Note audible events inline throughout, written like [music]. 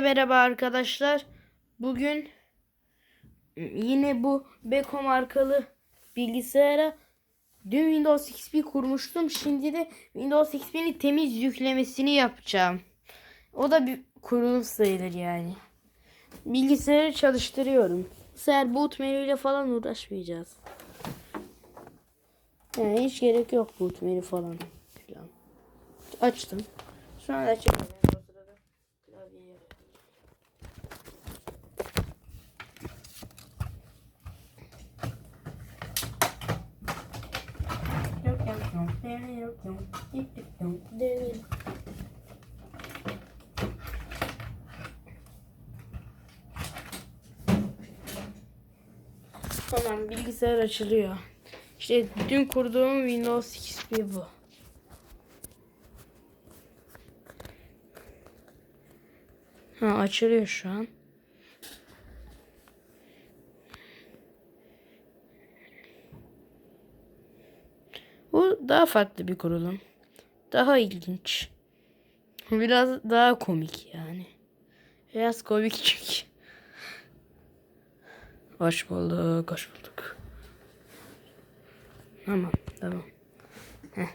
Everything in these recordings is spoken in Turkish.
Merhaba arkadaşlar. Bugün yine bu Beko markalı bilgisayara dün Windows XP kurmuştum. Şimdi de Windows XP'nin temiz yüklemesini yapacağım. O da bir kurulum sayılır yani. Bilgisayarı çalıştırıyorum. Bu sefer boot menüyle falan uğraşmayacağız. Yani hiç gerek yok boot menü falan. Açtım. Şu an açıyorum. O sırada klavyeye Yok yok yok. Devir yok yok. Yok yok yok. Devir. Tamam bilgisayar açılıyor. İşte dün kurduğum Windows XP bu. Ha açılıyor şu an. Bu daha farklı bir kurulum. Daha ilginç. Biraz daha komik yani. Biraz komik çünkü. Hoş bulduk, hoş bulduk. Tamam, tamam. Heh.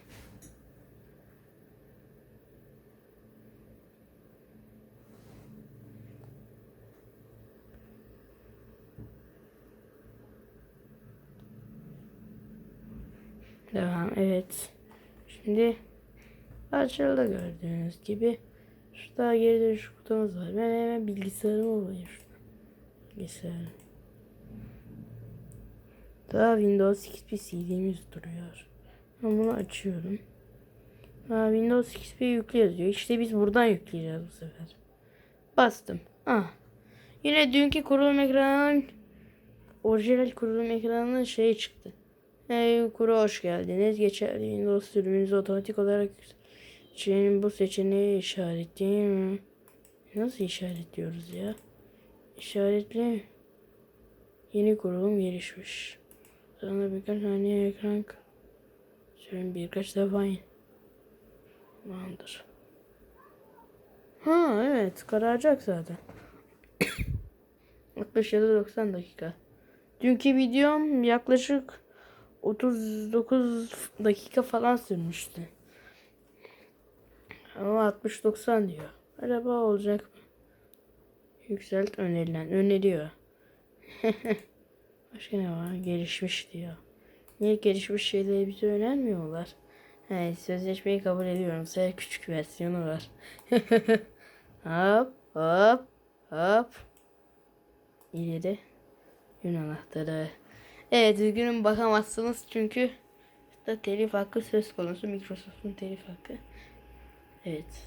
Devam, evet. Şimdi açıldı gördüğünüz gibi. Şurada geri dönüş kutumuz var. Ben hemen bilgisayarıma alayım şuradan. Bilgisayarım. Daha Windows XP CD'miz duruyor. Ben bunu açıyorum. Ha, Windows XP yükle yazıyor. İşte biz buradan yükleyeceğiz bu sefer. Bastım. Ah. Yine dünkü kurulum ekranının orijinal kurulum ekranının şey çıktı. Hey kuru hoş geldiniz. Geçerli Windows sürümünüzü otomatik olarak için bu seçeneği işaretleyeyim. Nasıl işaretliyoruz ya? İşaretle. Yeni kurulum gelişmiş. Sonra birkaç saniye ekran Şöyle birkaç defa in. Tamamdır. Ha evet kararacak zaten. 60 ya da 90 dakika. Dünkü videom yaklaşık 39 dakika falan sürmüştü. Ama 60-90 diyor. Araba olacak mı? Yükselt önerilen. Öneriyor. [laughs] Başka ne var? Gelişmiş diyor. Niye gelişmiş şeyleri bize önermiyorlar? He, sözleşmeyi kabul ediyorum. Sadece küçük versiyonu var. [laughs] hop hop hop. İleri. Yön anahtarı. Evet üzgünüm bakamazsınız çünkü da telif hakkı söz konusu. Microsoft'un telif hakkı. Evet.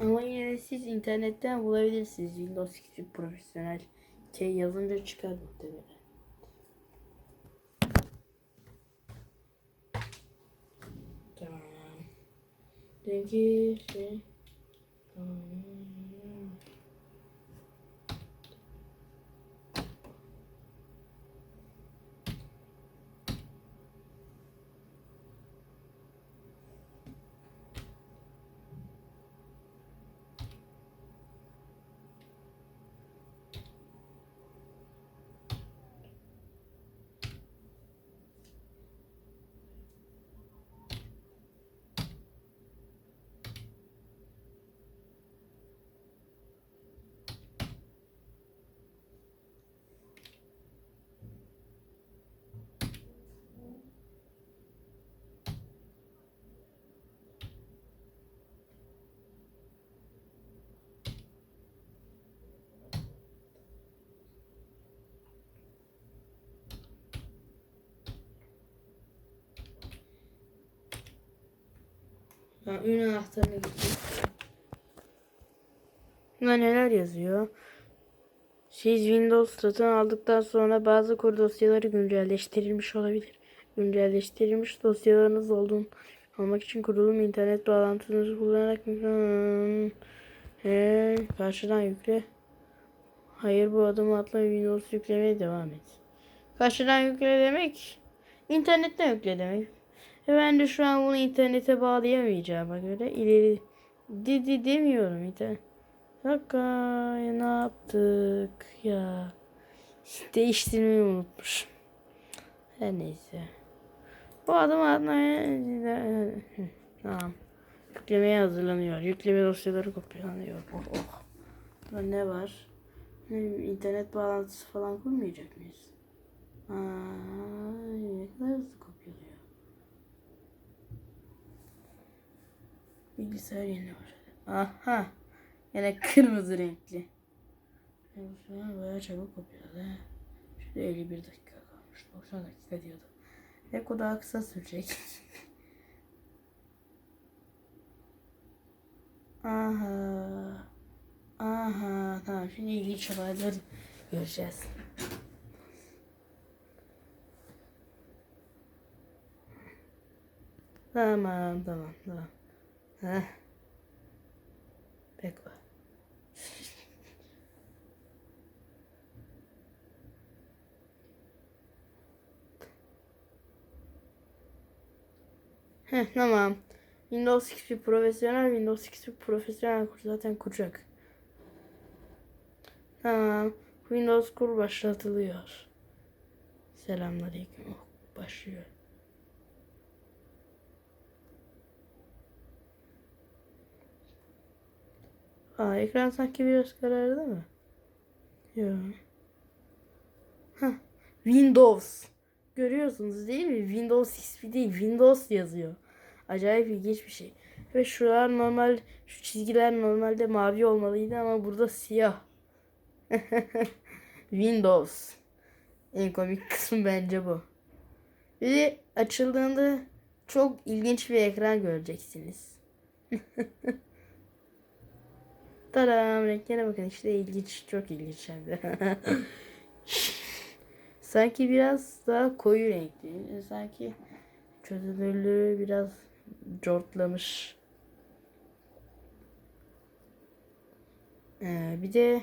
Ama yine siz internetten bulabilirsiniz. Windows XP profesyonel şey yazınca çıkar muhtemelen. Tamam. Şey. Tamam. Ha, ün anahtarına gittim. Bunda neler yazıyor? Siz Windows satın aldıktan sonra bazı kur dosyaları güncelleştirilmiş olabilir. Güncelleştirilmiş dosyalarınız olduğunu almak için kurulum internet bağlantınızı kullanarak he, karşıdan yükle. Hayır bu adımı atla Windows yüklemeye devam et. Karşıdan yükle demek internetten yükle demek. Ve ben de şu an bunu internete bağlayamayacağıma göre ileri dedi demiyorum internet. Dakika ne yaptık ya. Değiştirmeyi unutmuş. Her neyse. Bu adam adına tamam. Yüklemeye hazırlanıyor. Yükleme dosyaları kopyalanıyor. Oh oh. Burada ne var? Ne, internet bağlantısı falan kurmayacak mıyız? Aa, ne kadar hızlı Bilgisayar yeni var. Aha. Yine kırmızı renkli. Bayağı çabuk he. Şurada 51 dakika kalmış. 90 dakika diyordu. Belki o daha kısa sürecek. [laughs] Aha. Aha. Tamam şimdi ilginç olayları göreceğiz. Tamam tamam tamam. Heh. Heh, tamam. Windows XP profesyonel, Windows XP profesyonel zaten kuracak. Tamam. Windows kur başlatılıyor. Selamünaleyküm. Oh, başlıyor. Aa, ekran sanki biraz karardı mı? Yok. Heh, Windows. Görüyorsunuz değil mi? Windows XP değil, Windows yazıyor. Acayip ilginç bir şey. Ve şuralar normal, şu çizgiler normalde mavi olmalıydı ama burada siyah. [laughs] Windows. En komik kısmı bence bu. De açıldığında çok ilginç bir ekran göreceksiniz. [laughs] Tadam renklere bakın işte ilginç çok ilginç hem de. [laughs] Sanki biraz daha koyu renkli. Sanki çözünürlüğü biraz cortlamış. Ee, bir de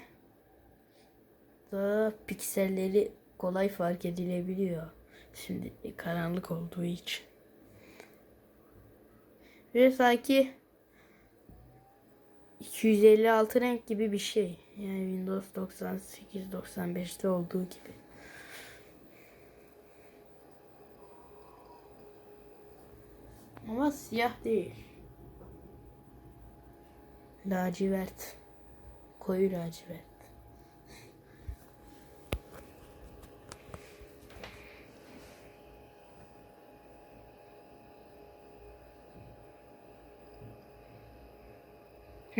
daha pikselleri kolay fark edilebiliyor. Şimdi karanlık olduğu için. Ve sanki 256 renk gibi bir şey. Yani Windows 98 95'te olduğu gibi. Ama siyah değil. Lacivert. Koyu lacivert.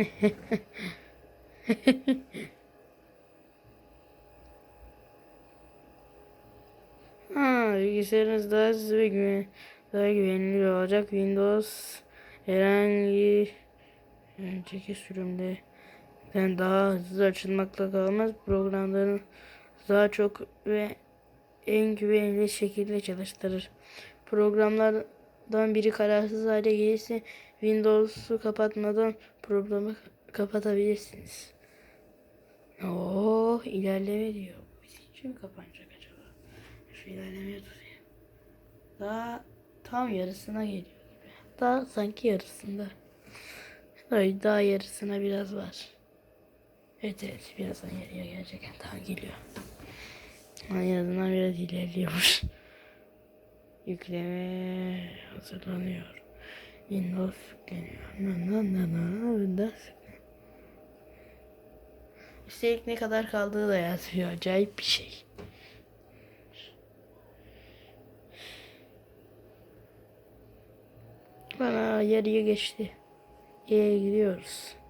[laughs] Ha, bilgisayarınız daha hızlı ve güven, daha güvenilir olacak. Windows herhangi [laughs] önceki sürümden daha hızlı açılmakla kalmaz. Programların daha çok ve en güvenilir şekilde çalıştırır. Programlardan biri kararsız hale gelirse Windows'u kapatmadan programı kapatabilirsiniz. Oo, ilerleme diyor. Mi kapanacak acaba? Şu ilerlemeye tutayım. Daha tam yarısına geliyor gibi. Daha sanki yarısında. Hayır, daha yarısına biraz var. Evet evet birazdan yarıya gelecek. Tamam geliyor. En azından biraz ilerliyormuş. Yükleme hazırlanıyor. Windows Üstelik ne kadar kaldığı da yazıyor. Acayip bir şey. Bana yarıya geçti. İyi gidiyoruz.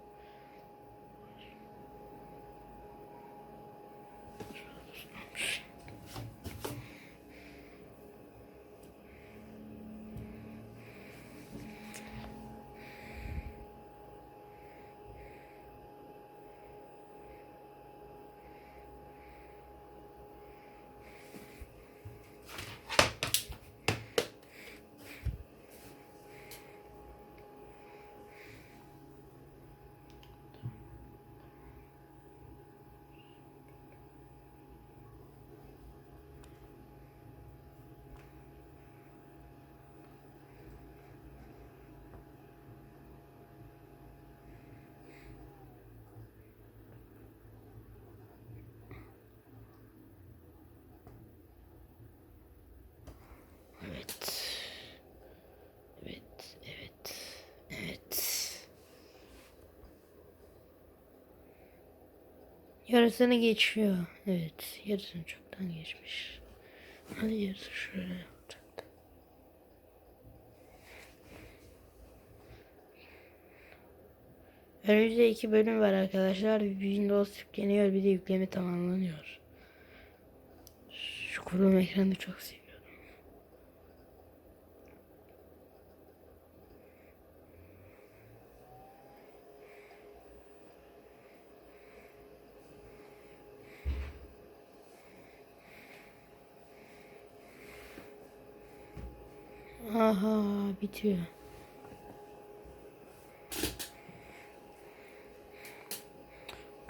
Yarısını geçiyor. Evet. Yarısını çoktan geçmiş. Hadi yarısı şöyle olacaktı. Önümüzde iki bölüm var arkadaşlar. Bir Windows yükleniyor bir de yükleme tamamlanıyor. Şu kurulum ekranını çok seviyorum. Aha bitiyor.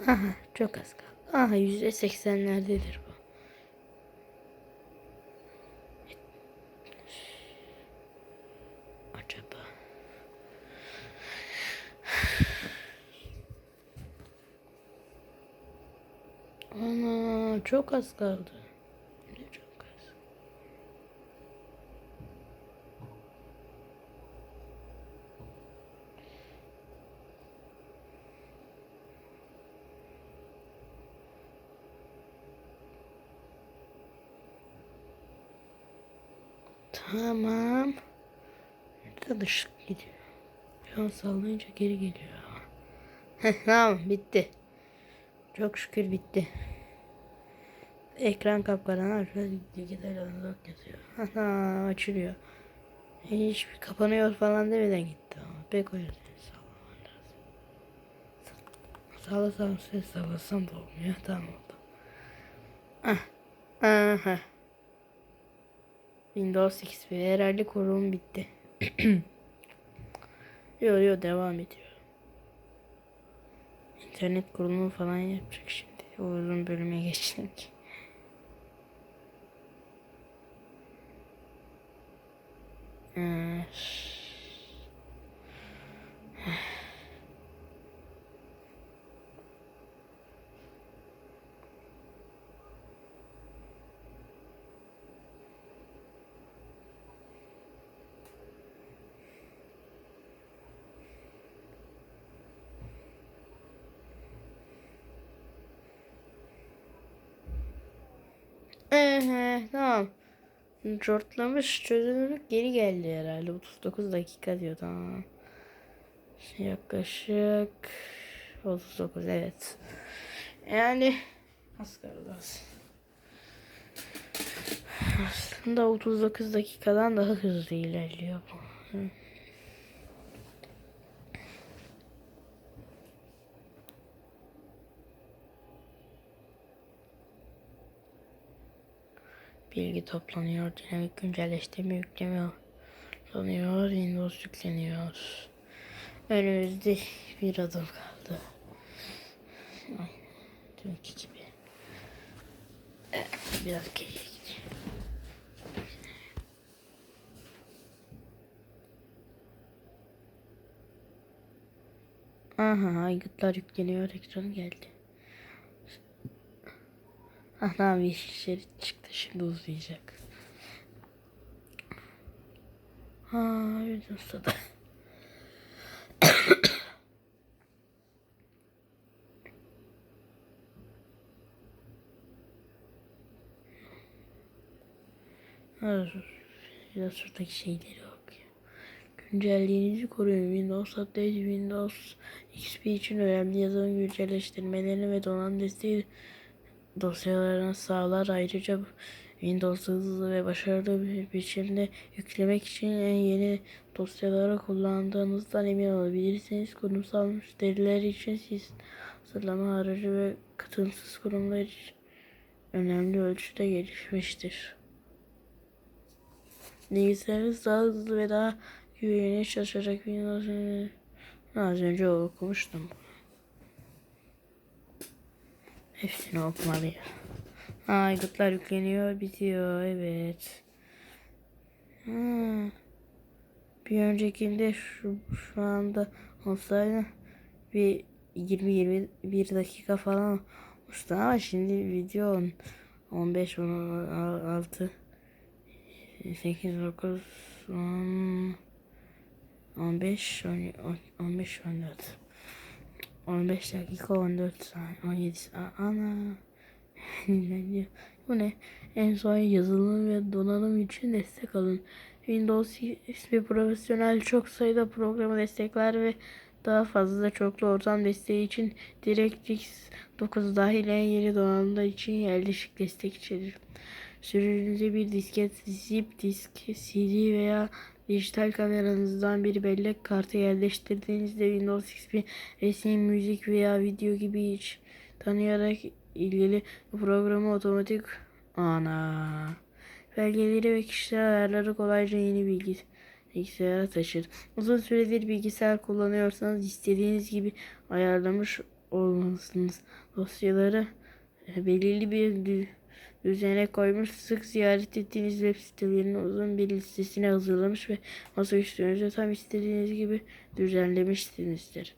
Aha çok az kaldı. Aha yüzde seksenlerdedir bu. Acaba. Ana çok az kaldı. Ne çok az. Tamam. Nereden ışık gidiyor? Şu an sallayınca geri geliyor. Tamam bitti. Çok şükür bitti. Ekran. Şurada dijital analog yazıyor. Aha açılıyor. Hiçbir kapanıyor falan demeden gitti ama pek öyle değil. Sallaman lazım. Sallasam ses sallasam da olmuyor. Tamam oldu. Ah. Aha. Windows XP herhalde kurulum bitti. [clears throat] yo yo devam ediyor. İnternet kurulumu falan yapacak şimdi. O uzun bölüme geçtik. Ee, Ee, tamam. Cortlamış çözünürlük geri geldi herhalde. 39 dakika diyor tamam. Yaklaşık 39 evet. Yani az. Aslında 39 dakikadan daha hızlı ilerliyor bu. Bilgi toplanıyor. Dinamik güncelleştirme yükleme alınıyor. Windows yükleniyor. Önümüzde bir adım kaldı. Ay, Dünkü gibi. Biraz geriye. Aha aygıtlar yükleniyor. Ekranı geldi. Ah tamam yeşil şerit çıktı şimdi uzayacak. Ha uzadı. Hayır. Biraz şuradaki şeyleri okuyor. Güncelliğinizi koruyun. Windows Update, Windows XP için önemli yazılım güncelleştirmelerini ve donanım desteği dosyalarını sağlar. Ayrıca Windows'u hızlı ve başarılı bir biçimde yüklemek için en yeni dosyaları kullandığınızdan emin olabilirsiniz. Kurumsal müşteriler için siz hazırlama aracı ve katılımsız kurumlar için önemli ölçüde gelişmiştir. Bilgisayarınız daha hızlı ve daha güvenilir çalışacak Windows'un az önce okumuştum. Hepsini okumalıyım. Aygıtlar yükleniyor, bitiyor. Evet. Ha. Bir öncekinde şu, şu anda olsaydı bir 20-21 dakika falan olmuştu ama şimdi video 15 16 8 9 10 15 15 14 15 dakika 14 saniye 17 saniye ana. [laughs] Bu ne? En son yazılım ve donanım için destek alın. Windows XP profesyonel çok sayıda programı destekler ve daha fazla çoklu ortam desteği için DirectX 9 dahil en yeni donanımlar için yerleşik destek içerir. Sürücünüze bir disket, zip disk, CD veya dijital kameranızdan bir bellek kartı yerleştirdiğinizde Windows XP resim, müzik veya video gibi hiç tanıyarak ilgili programı otomatik ana belgeleri ve kişisel ayarları kolayca yeni bilgi bilgisayara taşır. Uzun süredir bilgisayar kullanıyorsanız istediğiniz gibi ayarlamış olmalısınız. Dosyaları belirli bir düzene koymuş, sık ziyaret ettiğiniz web sitelerinin uzun bir listesini hazırlamış ve masaüstünüzde tam istediğiniz gibi düzenlemişsinizdir.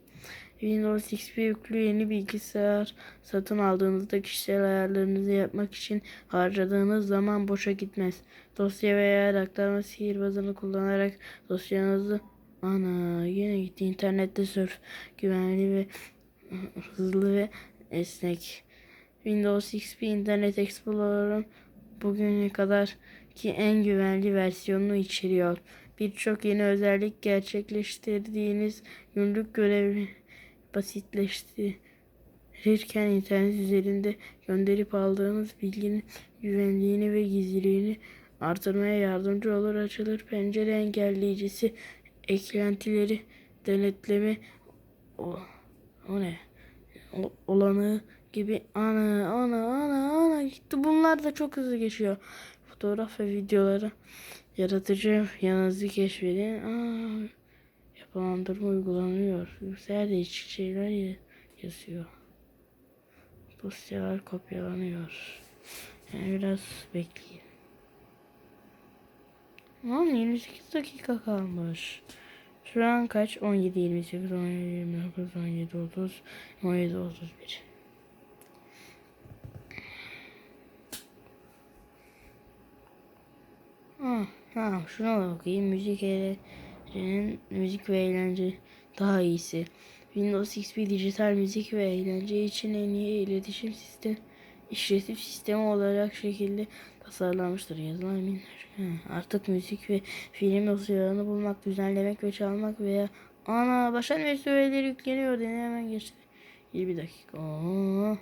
Windows XP yüklü yeni bilgisayar satın aldığınızda kişisel ayarlarınızı yapmak için harcadığınız zaman boşa gitmez. Dosya veya aktarma sihirbazını kullanarak dosyanızı ana yine gitti internette sörf güvenli ve hızlı ve esnek. Windows XP Internet Explorer'ın bugüne kadar ki en güvenli versiyonunu içeriyor. Birçok yeni özellik gerçekleştirdiğiniz günlük görevi basitleştirirken internet üzerinde gönderip aldığınız bilginin güvenliğini ve gizliliğini artırmaya yardımcı olur. Açılır pencere engelleyicisi eklentileri denetleme o, o ne? O- olanı gibi ana ana ana ana gitti. Bunlar da çok hızlı geçiyor. Fotoğraf ve videoları yaratıcı yanınızı keşfedin. Aa, yapılandırma uygulanıyor. Bilgisayar değişik şeyler ya- yazıyor. Dosyalar kopyalanıyor. Yani biraz bekleyin. Lan 28 dakika kalmış. Şu an kaç? 17, 28, 17, 29, 17, 30, 17, 31. Ha, ha, şuna bakayım. Müzik eğlencenin müzik ve eğlence daha iyisi. Windows XP dijital müzik ve eğlence için en iyi iletişim sistem işletim sistemi olarak şekilde tasarlanmıştır. Yazılan minler. Ha, artık müzik ve film dosyalarını bulmak, düzenlemek ve çalmak veya ana başan ve süreleri yükleniyor diye hemen geçti. 20 dakika. Oo.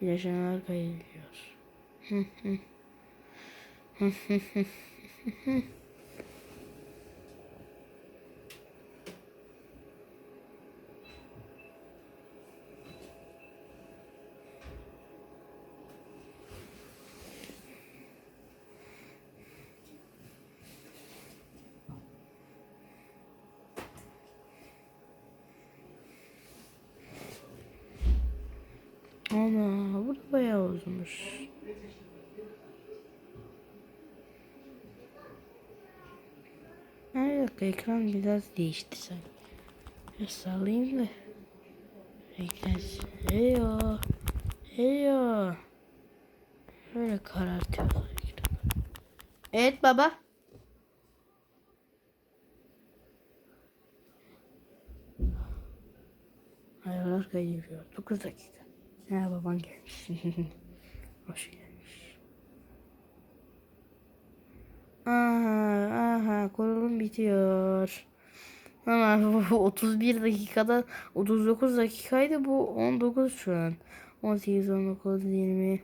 Bileşenler kaydediliyor. Hı hı. 哼哼哼哼哼 Bir dakika ekran biraz değişti sanki. Biraz sallayayım da. Ekran. Heyo. Heyo. Böyle karartıyorlar. Evet baba. Ayarlar kaydediyor. 9 dakika. Ha baban gelmiş. [laughs] Hoş gelmiş. Aha, aha kurulum bitiyor. Ama bu [laughs] 31 dakikada 39 dakikaydı bu 19 şu an. 18, 19, 20,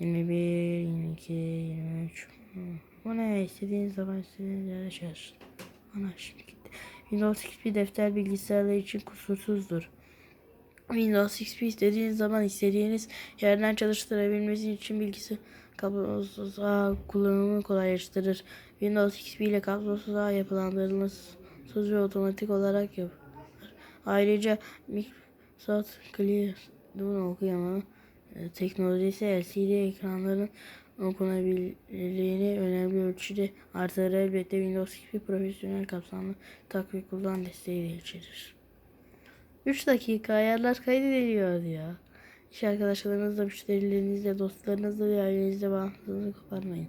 21, 22, 23. Hı. Bu ne? İstediğiniz zaman istediğiniz yerde çalışın. Ana şimdi gitti. Windows XP defter bilgisayarlar için kusursuzdur. Windows XP istediğiniz zaman istediğiniz yerden çalıştırabilmesi için bilgisi kablosuz ağ kullanımını kolaylaştırır. Windows XP ile kablosuz ağ yapılandırılması ve otomatik olarak yapılır. Ayrıca Microsoft Clear bunu okuyamam. E, Teknolojisi LCD ekranların okunabilirliğini önemli ölçüde artırır. Elbette Windows XP profesyonel kapsamlı takviye kullan desteği de içerir. 3 dakika ayarlar kaydediliyor ya. İş arkadaşlarınızla, müşterilerinizle, dostlarınızla ve ailenizle bağlantınızı koparmayın.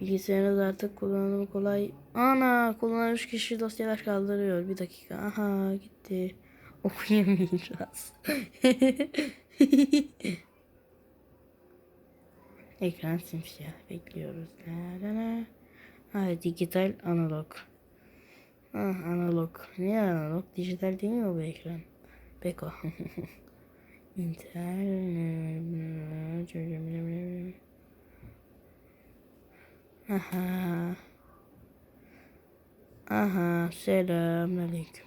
Bilgisayarınız artık kullanımı kolay. Ana kullanan 3 kişi dosyalar kaldırıyor. Bir dakika. Aha gitti. [laughs] Okuyamayacağız. [laughs] Ekran simsiyah. Bekliyoruz. La la la. Ha, dijital analog. Ah analog. Ne analog? Dijital değil mi bu ekran? Beko. [laughs] Aha. Aha. Selamünaleyküm.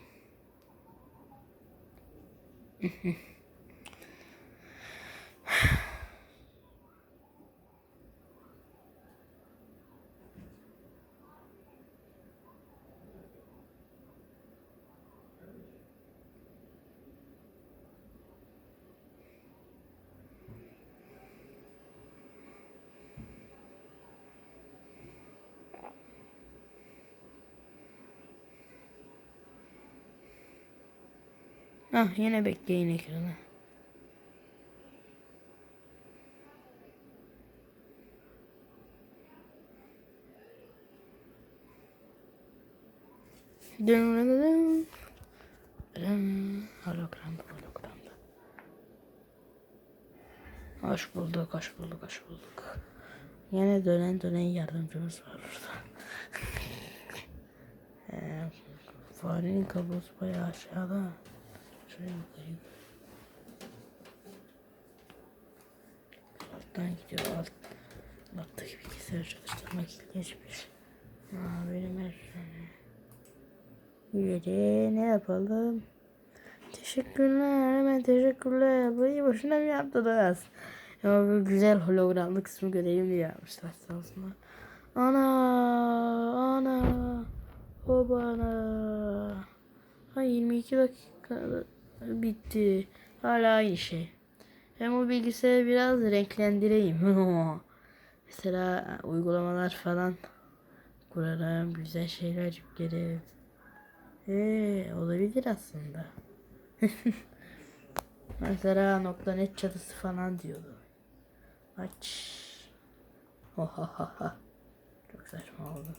Ah yine bekleyin ekranı. Dın. Dın. Hologramda. Hoş bulduk, hoş bulduk, hoş bulduk. Yine dönen dönen yardımcımız var orada. [laughs] ee, farenin kablosu bayağı aşağıda. Şuraya bakayım. Alttan gidiyor. Alt, alttaki bilgisayar çalıştırmak ilginçmiş. Aa, benim her Üyeli ne yapalım? Teşekkürler. Hemen teşekkürler. Burayı boşuna mı yaptınız? Ama bu güzel hologramlı kısmı görelim diye yapmışlar sağ olsunlar. Ana, ana, o bana. Ha 22 dakika bitti. Hala aynı şey. Hem o bilgisayarı biraz renklendireyim. [laughs] Mesela uygulamalar falan kurarım. Güzel şeyler yüklerim. Ee, olabilir aslında. [laughs] Mesela nokta net çatısı falan diyordu. Aç. Ohahaha. [laughs] Çok saçma oldu.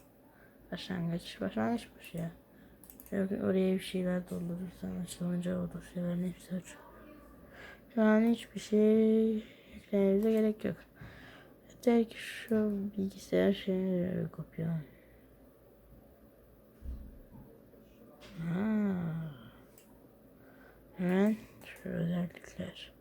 Başlangıç. Başlangıçmış ya. Yok, oraya bir şeyler doldurursan açılınca o dosyaların hepsi açıyor. Şu an hiçbir şey yüklememize gerek yok. Yeter ki şu bilgisayar şeyini kopyalayın. Ha. Hemen şu özellikler.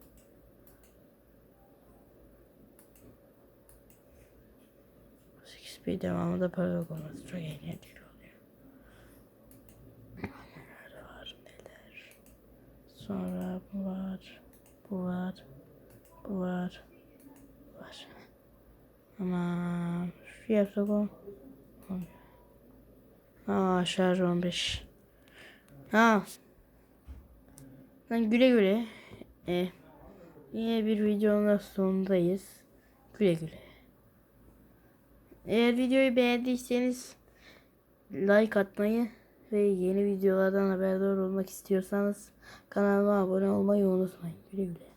XP devamı da paragraf olması çok eğlenceli oluyor. Neler var neler. Sonra bu var. Bu var. Bu var. Bu var. Ama şu yapsak o. Aa şarj 15. Ha. Lan güle güle. E, yine bir videonun sonundayız. Güle güle. Eğer videoyu beğendiyseniz like atmayı ve yeni videolardan haberdar olmak istiyorsanız kanalıma abone olmayı unutmayın. Güle güle.